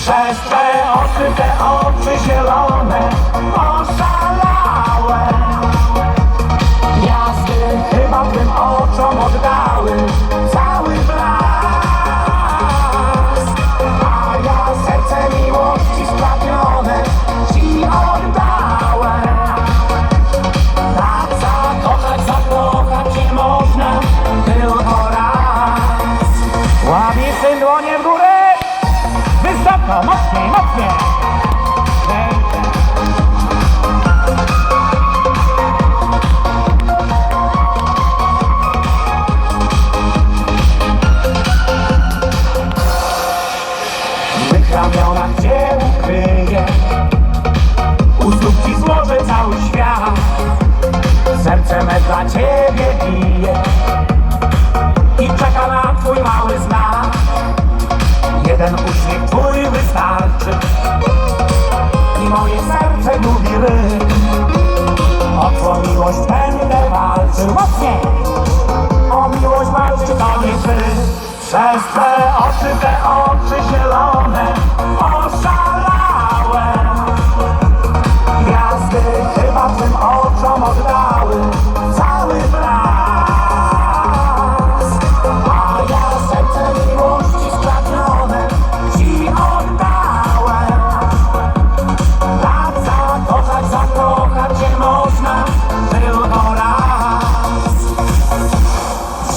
Przez te oczy, te oczy zielone ciebie bije. I czeka na twój mały znak. Jeden uśmiech twój wystarczy. I moje serce gubi ryk. O twą miłość będę walczył. Mocniej! O miłość walczy to nie ty. Przez te oczy, te oczy zielone. Oszalałe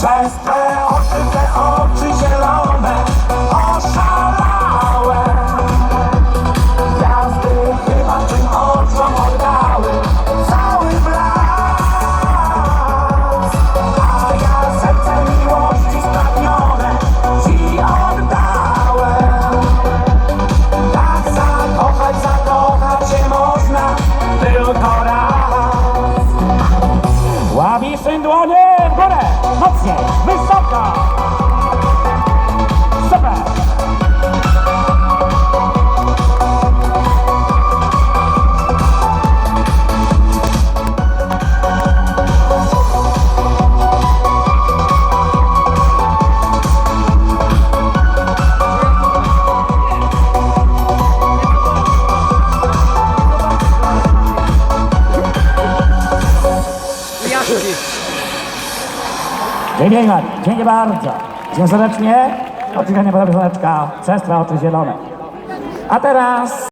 przez te oczy, te oczy zielone oszalałe. Gwiazdy chyba tym oczom oddały cały blask. A ja serce miłości spragnione ci oddałem. Tak zakochać, zakochać się można tylko raz. Ławisz dłonie mocniej, Dziękuję, dziękuję bardzo. Dziękuję serdecznie. Oczywiście nie podoba słoneczka przez te oczy zielone. A teraz